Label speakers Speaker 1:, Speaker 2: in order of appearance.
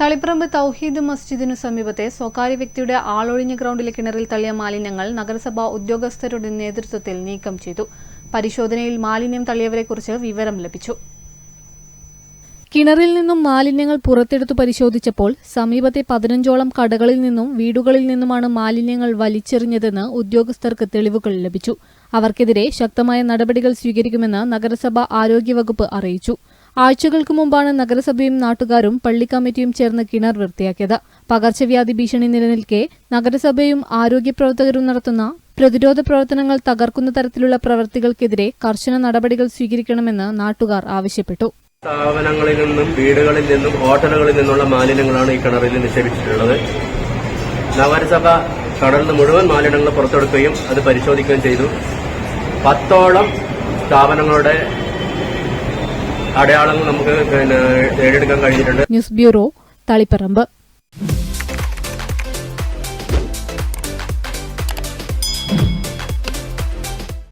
Speaker 1: തളിപ്പറമ്പ് തൗഹീദ് മസ്ജിദിനു സമീപത്തെ സ്വകാര്യ വ്യക്തിയുടെ ആളൊഴിഞ്ഞ ഗ്രൗണ്ടിലെ കിണറിൽ തള്ളിയ മാലിന്യങ്ങൾ നഗരസഭാ ഉദ്യോഗസ്ഥരുടെ നേതൃത്വത്തിൽ നീക്കം ചെയ്തു. പരിശോധനയിൽ മാലിന്യം തള്ളിയവരെക്കുറിച്ച് വിവരം ലഭിച്ചു. കിണറിൽ നിന്നും മാലിന്യങ്ങൾ പുറത്തെടുത്തു പരിശോധിച്ചപ്പോൾ സമീപത്തെ പതിനഞ്ചോളം കടകളിൽ നിന്നും വീടുകളിൽ നിന്നുമാണ് മാലിന്യങ്ങൾ വലിച്ചെറിഞ്ഞതെന്ന് ഉദ്യോഗസ്ഥർക്ക് തെളിവുകൾ ലഭിച്ചു. അവർക്കെതിരെ ശക്തമായ നടപടികൾ സ്വീകരിക്കുമെന്ന് നഗരസഭാ ആരോഗ്യവകുപ്പ് അറിയിച്ചു. ആഴ്ചകൾക്ക് മുമ്പാണ് നഗരസഭയും നാട്ടുകാരും പള്ളി കമ്മിറ്റിയും ചേർന്ന് കിണർ വൃത്തിയാക്കിയത്. പകർച്ചവ്യാധി ഭീഷണി നിലനിൽക്കെ നഗരസഭയും ആരോഗ്യ പ്രവർത്തകരും നടത്തുന്ന പ്രതിരോധ പ്രവർത്തനങ്ങൾ തകർക്കുന്ന തരത്തിലുള്ള പ്രവൃത്തികൾക്കെതിരെ കർശന നടപടികൾ സ്വീകരിക്കണമെന്ന് നാട്ടുകാർ ആവശ്യപ്പെട്ടു.
Speaker 2: സ്ഥാപനങ്ങളിൽ നിന്നും വീടുകളിൽ നിന്നും ഹോട്ടലുകളിൽ നിന്നുള്ള മാലിന്യങ്ങളാണ് ഈ കിണറിൽ നിക്ഷേപിച്ചിട്ടുള്ളത്. നഗരസഭ കടലിൽ മുഴുവൻ മാലിന്യങ്ങൾ പുറത്തെടുക്കുകയും അത് പരിശോധിക്കുകയും ചെയ്തു. പത്തോളം സ്ഥാപനങ്ങളുടെ അടയാളങ്ങൾ നമുക്ക് പിന്നെ നേടിയെടുക്കാൻ കഴിഞ്ഞിട്ടുണ്ട്.
Speaker 1: News bureau Thaliparamba.